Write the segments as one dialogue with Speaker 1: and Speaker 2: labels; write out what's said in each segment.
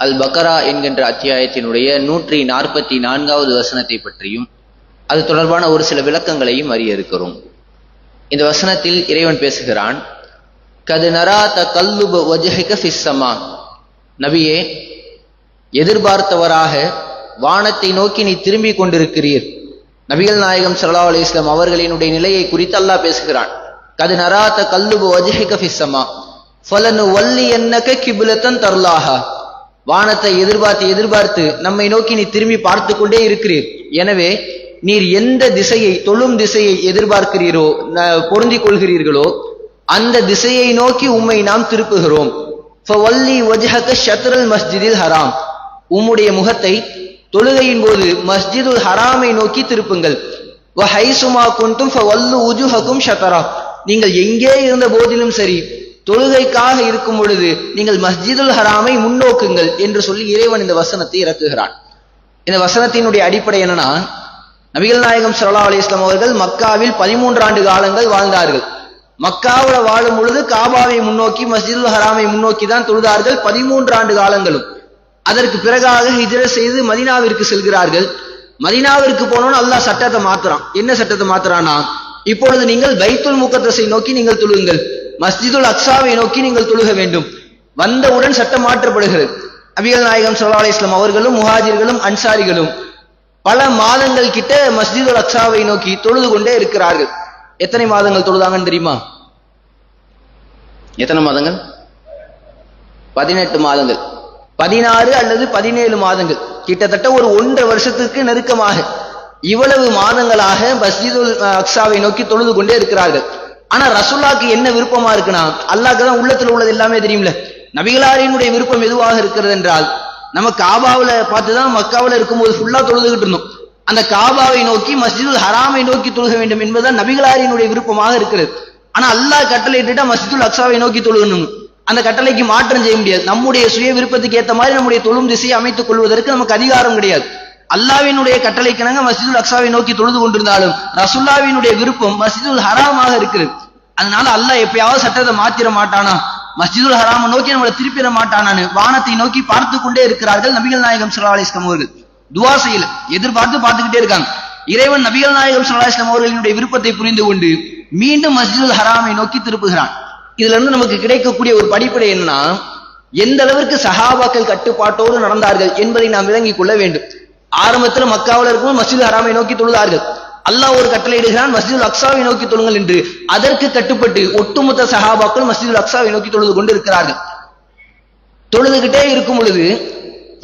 Speaker 1: அல் பக்கரா என்கின்ற அத்தியாயத்தினுடைய நூற்றி நாற்பத்தி நான்காவது வசனத்தை பற்றியும் அது தொடர்பான ஒரு சில விளக்கங்களையும் அறிய இருக்கிறோம். இந்த வசனத்தில் இறைவன் பேசுகிறான் கது நராத்த கல்லுப வஜஹிக ஃபிஸ்ஸமா நபியே எதிர்பார்த்தவராக வானத்தை நோக்கி நீ திரும்பி கொண்டிருக்கிறீர். நபிகள் நாயகம் சல்லா அலி இஸ்லாம் அவர்களினுடைய நிலையை குறித்து அல்லாஹ் பேசுகிறான் கது நராத்த கல்லுப வஜஹிக ஃபிஸ்ஸமா ஃபலனு வல்லி என்னக கிபுலத்தன் தர்லாஹா. வானத்தை எதிர்பார்த்து எதிர்பார்த்து நம்மை நோக்கி நீ திரும்பி பார்த்து கொண்டே இருக்கிறீர். எனவே நீர் எந்த திசையை தொழும் திசையை எதிர்பார்க்கிறீரோ பொருந்திக் கொள்கிறீர்களோ அந்த திசையை நோக்கி உம்மை நாம் திருப்புகிறோம். ஷத்ரல் மஸ்ஜிதில் ஹராம். உம்முடைய முகத்தை தொழுகையின் போது மஸ்ஜிதுல் ஹராமை நோக்கி திருப்புங்கள். வ நீங்கள் எங்கே இருந்த போதிலும் சரி தொழுகைக்காக இருக்கும் பொழுது நீங்கள் மஸ்ஜிதுல் ஹராமை முன்னோக்குங்கள் என்று சொல்லி இறைவன் இந்த வசனத்தை இறக்குகிறான். இந்த வசனத்தினுடைய அடிப்படை என்னன்னா நபிகள் நாயகம் சல்லா அலி இஸ்லாம் அவர்கள் மக்காவில் பதிமூன்று ஆண்டு காலங்கள் வாழ்ந்தார்கள். மக்காவில் வாழும் பொழுது காபாவை முன்னோக்கி மஸ்ஜிதுல் ஹராமை முன்னோக்கி தான் தொழுதார்கள் பதிமூன்று ஆண்டு காலங்களும். அதற்கு பிறகாக ஹிஜர செய்து மதீனாவிற்கு செல்கிறார்கள். மதீனாவிற்கு போனோன்னு அல்லாஹ் சட்டத்தை மாத்துறான். என்ன சட்டத்தை மாத்துறான்னா இப்பொழுது நீங்கள் பைத்துல் முக்கத்தசை நோக்கி நீங்கள் தொழுங்கள். மஸ்ஜிதுல் அக்ஸாவை நோக்கி நீங்கள் தொழுக வேண்டும். வந்தவுடன் சட்டம் மாற்றப்படுகிறது. அபிகல் நாயகம் சல்லா அலைஹி அவர்களும் முஹாஜிர்களும் அன்சாரிகளும் பல மாதங்கள் கிட்ட மஸ்ஜிதுல் அக்ஸாவை நோக்கி தொழுது கொண்டே இருக்கிறார்கள். எத்தனை மாதங்கள் தொழுதாங்கன்னு தெரியுமா? எத்தனை மாதங்கள்? பதினெட்டு மாதங்கள். பதினாறு அல்லது பதினேழு மாதங்கள். கிட்டத்தட்ட ஒரு ஒன்றரை வருஷத்துக்கு நெருக்கமாக இவ்வளவு மாதங்களாக மஸ்ஜிதுல் அக்ஸாவை நோக்கி தொழுது கொண்டே இருக்கிறார்கள். ஆனா ரசுல்லாக்கு என்ன விருப்பமா இருக்குன்னா அல்லாக்கு தான் உள்ளத்துல உள்ளது எல்லாமே தெரியும்ல. நபிகளாரினுடைய விருப்பம் எதுவாக இருக்கிறது என்றால் நம்ம காபாவுல பார்த்துதான் மக்காவுல இருக்கும்போது ஃபுல்லா தொழுதுகிட்டு இருந்தோம். அந்த காபாவை நோக்கி மஸ்ஜிதுல் ஹராமை நோக்கி தொழுக வேண்டும் என்பதுதான் நபிகளாரினுடைய விருப்பமாக இருக்கிறது. ஆனா அல்லாஹ் கட்டளை இட்டுட்டா மஸ்ஜிதுல் அக்ஸாவை நோக்கி தொழுகணும். அந்த கட்டளைக்கு மாற்றம் செய்ய முடியாது. நம்முடைய சுய விருப்பத்துக்கு ஏத்த மாதிரி நம்முடைய தொழும் திசையை அமைத்துக் கொள்வதற்கு நமக்கு அதிகாரம் கிடையாது. அல்லாவினுடைய கட்டளைக்கிணங்க மசிதுல் அக்ஸாவை நோக்கி தொழுது கொண்டிருந்தாலும் ரசுல்லாவினுடைய விருப்பம் மசிதுல் ஹராமாக இருக்கிறது. அதனால அல்லாஹ் எப்பயாவது சட்டத்தை மாத்திர மாட்டானா? மஸ்ஜிதுல் ஹராம நோக்கி நம்மளை திருப்பிட மாட்டானான்னு வானத்தை நோக்கி பார்த்து கொண்டே இருக்கிறார்கள் நபிகள் நாயகம் ஸல்லல்லாஹு அலைஹி அவர்கள். துவா செய்யல எதிர்பார்த்து பார்த்துக்கிட்டே இருக்காங்க. இறைவன் நபிகள் நாயகம் ஸல்லல்லாஹு அவர்களினுடைய விருப்பத்தை புரிந்து கொண்டு மீண்டும் மஸ்ஜிதுல் ஹராமை நோக்கி திருப்புகிறான். இதுல இருந்து நமக்கு கிடைக்கக்கூடிய ஒரு படிப்படை என்னன்னா எந்த அளவிற்கு சஹாபாக்கள் கட்டுப்பாட்டோடு நடந்தார்கள் என்பதை நாம் விளங்கிக் கொள்ள வேண்டும். ஆரம்பத்துல மக்காவில் இருக்கும் மஸ்ஜித் ஹராமை நோக்கி தொழுதார்கள். அல்லாஹ் ஒரு கட்டளை இடுகிறான் மஸ்ஜிதுல் அக்ஸாவை நோக்கி தொழுங்கள் என்று. அதற்கு கட்டுப்பட்டு ஒட்டுமொத்த சஹாபாக்கள் மஸ்ஜிதுல் அக்ஸாவை நோக்கி தொழுது கொண்டு இருக்கிறார்கள் தொழுதுகிட்டே இருக்கும் பொழுது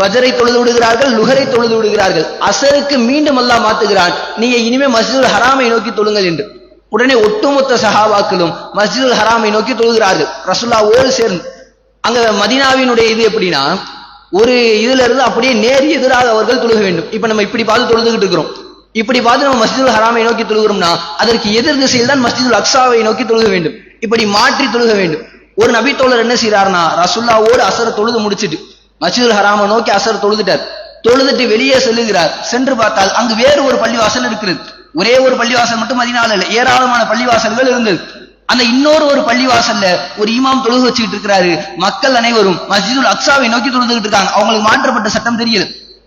Speaker 1: பஜரை தொழுது விடுகிறார்கள் லுகரை தொழுது விடுகிறார்கள். அசருக்கு மீண்டும் அல்லாஹ் மாத்துகிறான் நீங்க இனிமே மஸ்ஜிதுல் ஹராமை நோக்கி தொழுங்கள் என்று. உடனே ஒட்டுமொத்த சஹாபாக்களும் மஸ்ஜிதுல் ஹராமை நோக்கி தொழுகிறார்கள். ரசுல்லா ஓடு சேர்ந்து. அங்க மதீனாவினுடைய இது எப்படின்னா ஒரு இதுல இருந்து அப்படியே நேர் எதிராக அவர்கள் தொழுக வேண்டும். இப்ப நம்ம இப்படி பார்த்து தொழுதுகிட்டு இருக்கிறோம். இப்படி பார்த்து நம்ம மஸ்ஜிதுல் ஹராமை நோக்கி தொழுகிறோம்னா அதற்கு எதிர் திசையில் தான் மஸ்ஜிதுல் அக்ஸாவை நோக்கி தொழுக வேண்டும். இப்படி மாற்றி தொழுக வேண்டும். ஒரு நபித்தோழர் என்ன செய்யறாருனா ரசுல்லாவோடு அசர தொழுது முடிச்சிட்டு மஸ்ஜிதுல் ஹராமை நோக்கி அசர தொழுதுட்டார். தொழுதுட்டு வெளியே செல்லுகிறார். சென்று பார்த்தால் அங்கு வேறு ஒரு பள்ளிவாசல் இருக்கிறது. ஒரே ஒரு பள்ளிவாசல் மட்டும் மதினால இல்ல ஏராளமான பள்ளிவாசல்கள் இருந்தது. அந்த இன்னொரு ஒரு பள்ளிவாசல்ல ஒரு இமாம் தொழுது வச்சுக்கிட்டு இருக்கிறாரு. மக்கள் அனைவரும் மஸ்ஜிதுல் அக்ஸாவை நோக்கி தொழுதுகிட்டு இருக்காங்க. அவங்களுக்கு மாற்றப்பட்ட சட்டம் தெரியல.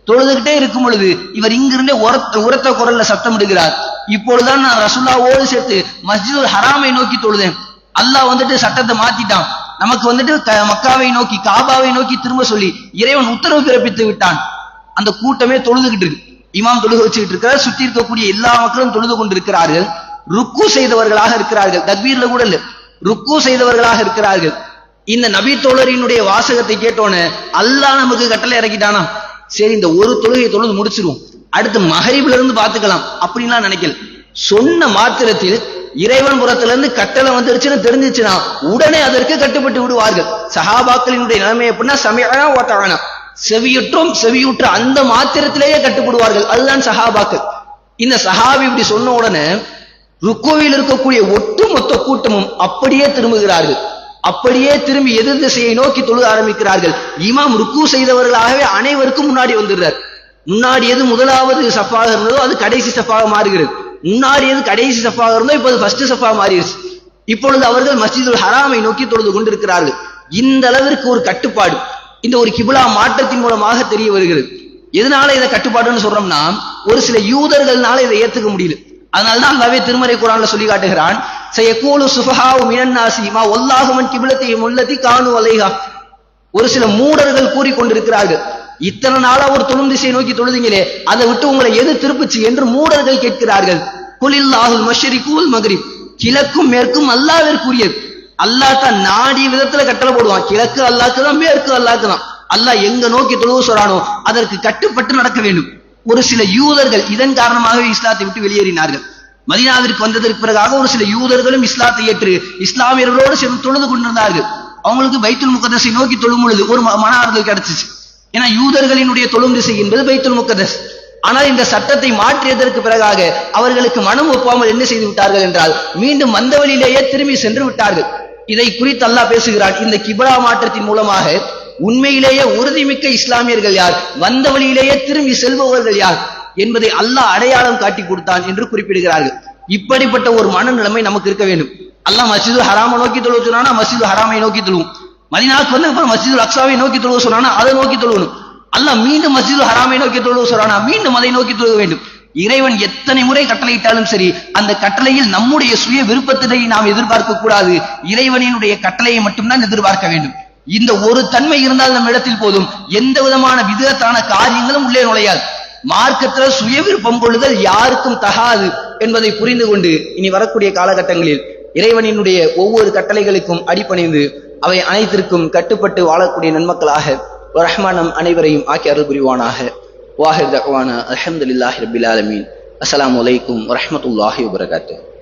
Speaker 1: தொழுதுகிட்டே இருக்கும் பொழுது இவர் இங்கிருந்தே உரத்த உரத்த குரல்ல சத்தம் இடுகிறார். இப்பொழுதுதான் நான் ரசுல்லாவோடு சேர்த்து மஸ்ஜிதுல் ஹராமை நோக்கி தொழுதேன். அல்லாஹ் வந்துட்டு சட்டத்தை மாத்திட்டான். நமக்கு வந்துட்டு மக்காவை நோக்கி காபாவை நோக்கி திரும்ப சொல்லி இறைவன் உத்தரவு பிறப்பித்து விட்டான். அந்த கூட்டமே தொழுதுகிட்டு இருக்கு. இமாம் தொழுக வச்சுக்கிட்டு இருக்கிறார். சுற்றி இருக்கக்கூடிய எல்லா மக்களும் தொழுது கொண்டிருக்கிறார்கள். ருக்கு செய்தவர்களாக இருக்கிறார்கள். தக்பீர்ல கூட இல்ல. ருக்கு செய்தவர்களாக இருக்கிறார்கள். இந்த நபி தோழரினுடைய வாசகத்தை கேட்டோன்னு அல்லாஹ் நமக்கு கட்டளை இறக்கிட்டானா? சரி இந்த ஒரு தொழுகையை தொழுது முடிச்சிருவோம். அடுத்து மகரிப்ல இருந்து பாத்துக்கலாம் அப்படின்லாம் நினைக்கல. சொன்ன மாத்திரத்தில் இறைவன் புறத்துல இருந்து கட்டளை வந்துருச்சுன்னு தெரிஞ்சிச்சுன்னா உடனே அதற்கு கட்டுப்பட்டு விடுவார்கள். சஹாபாக்களினுடைய நிலைமை எப்படின்னா சமயனா ஓத்தானா செவியுற்றும் செவியுற்ற அந்த மாத்திரத்திலேயே கட்டுப்படுவார்கள். அதுதான் சஹாபாக்கள். இந்த சஹாபி இப்படி சொன்ன உடனே ருக்கோவில் இருக்கக்கூடிய ஒட்டுமொத்த கூட்டமும் அப்படியே திரும்புகிறார்கள். அப்படியே திரும்பி எதிர் திசையை நோக்கி தொழுத ஆரம்பிக்கிறார்கள். இமாம் ருக்கு செய்தவர்களாகவே அனைவருக்கும் முன்னாடி வந்துடுறார். முன்னாடி எது முதலாவது சஃபாக இருந்ததோ அது கடைசி சஃபாக மாறுகிறது. முன்னாடி எது கடைசி சஃபாக இருந்தோ இப்போது ஃபர்ஸ்ட் சஃபா மாறிடுச்சு. இப்பொழுது அவர்கள் மஸ்ஜிதுல் ஹராமை நோக்கி தொழுது கொண்டிருக்கிறார்கள். இந்த அளவிற்கு ஒரு கட்டுப்பாடு இந்த ஒரு கிபுலா மாற்றத்தின் மூலமாக தெரிய வருகிறது. எதனால இதை கட்டுப்பாடுன்னு சொல்றோம்னா ஒரு சில யூதர்கள்னால இதை ஏத்துக்க முடியல. அதனால்தான் அல்லாவே திருமறை குரான்ல சொல்லி காட்டுகிறான் செய்யக்கூலு சுஃபஹாவு மினன்னாசிமா ஒல்லாகுமன் கிபிலத்தை முல்லத்தி காணு அலைகா ஒரு சில மூடர்கள் கூறிக்கொண்டிருக்கிறார்கள் இத்தனை நாளா ஒரு தொழும் திசையை நோக்கி தொழுதிங்களே அதை விட்டு உங்களை எது திருப்புச்சு? என்று மூடர்கள் கேட்கிறார்கள் குலில்லாஹுல் மஷ்ரிகூல் மகரிப். கிழக்கும் மேற்கும் அல்லாவிற்குரியது அல்லாஹ் தான் நாடி விதத்துல கட்டளை போடுவான் கிழக்கு அல்லாக்கு தான் மேற்கு அல்லாக்கு தான். அல்லாஹ் எங்க நோக்கி தொழுவு சொல்றானோ அதற்கு கட்டுப்பட்டு நடக்க வேண்டும். ஒரு சில யூதர்கள் இதன் காரணமாகவே இஸ்லாத்தை விட்டு வெளியேறினார்கள். மதினாவிற்கு வந்ததற்கு பிறகாக ஒரு சில யூதர்களும் இஸ்லாத்தை ஏற்று இஸ்லாமியர்களோடு சேர்ந்து தொழுது கொண்டிருந்தார்கள். அவங்களுக்கு பைத்துல் முகதஸை நோக்கி தொழும் பொழுது ஒரு மன ஆறுதல் கிடைச்சிச்சு. ஏன்னா யூதர்களினுடைய தொழும் திசை என்பது பைத்துல் முகதஸ் ஆனால் இந்த சட்டத்தை மாற்றியதற்கு பிறகாக அவர்களுக்கு மனம் ஒப்பாமல் என்ன செய்து விட்டார்கள் என்றால் மீண்டும் வந்த வழியிலேயே திரும்பி சென்று விட்டார்கள். இதை குறித்து அல்லாஹ் பேசுகிறான். இந்த கிபரா மாற்றத்தின் மூலமாக உண்மையிலேயே உறுதிமிக்க இஸ்லாமியர்கள் யார்? வந்த வழியிலேயே திரும்பி செல்பவர்கள் யார்? என்பதை அல்லாஹ் அடையாளம் காட்டி கொடுத்தான் என்று குறிப்பிடுகிறார்கள். இப்படிப்பட்ட ஒரு மனநிலைமை நமக்கு இருக்க வேண்டும். அல்லாஹ் மசிது ஹராமை நோக்கி தொழுவ சொன்னானா மசிது ஹராமை நோக்கி தொழுவோம். மதினாவுக்கு வந்து அப்புறம் மசிது அக்ஸாவை நோக்கி தொழுவ சொன்னானா அதை நோக்கி தொழுவணும். அல்லாஹ் மீண்டும் மசிது ஹராமை நோக்கி தொழுவ சொன்னா மீண்டும் அதை நோக்கி தொழுக வேண்டும். இறைவன் எத்தனை முறை கட்டளையிட்டாலும் சரி அந்த கட்டளையில் நம்முடைய சுய விருப்பத்தினை நாம் எதிர்பார்க்க கூடாது இறைவனினுடைய கட்டளையை மட்டும்தான் எதிர்பார்க்க வேண்டும். இந்த ஒரு தன்மை இருந்தால் நம்ம இடத்தில் போதும். எந்த விதமான விதத்தான காரியங்களும் உள்ளே நுழையாது. மார்க்கத்துல சுய விருப்பம் கொள்ளுதல் யாருக்கும் தகாது என்பதை புரிந்து கொண்டு இனி வரக்கூடிய காலகட்டங்களில் இறைவனினுடைய ஒவ்வொரு கட்டளைகளுக்கும் அடிப்பணிந்து அவை அனைத்திற்கும் கட்டுப்பட்டு வாழக்கூடிய நன்மக்களாக ரஹ்மானம் அனைவரையும் ஆக்கி அருள் புரிவானாக. வாஹிர் தக்வானா. அல்ஹம்துலில்லாஹி ரபில் ஆலமீன். அஸ்லாம் அலைக்கும் வரமத்துல்லாஹி வபரகாத்து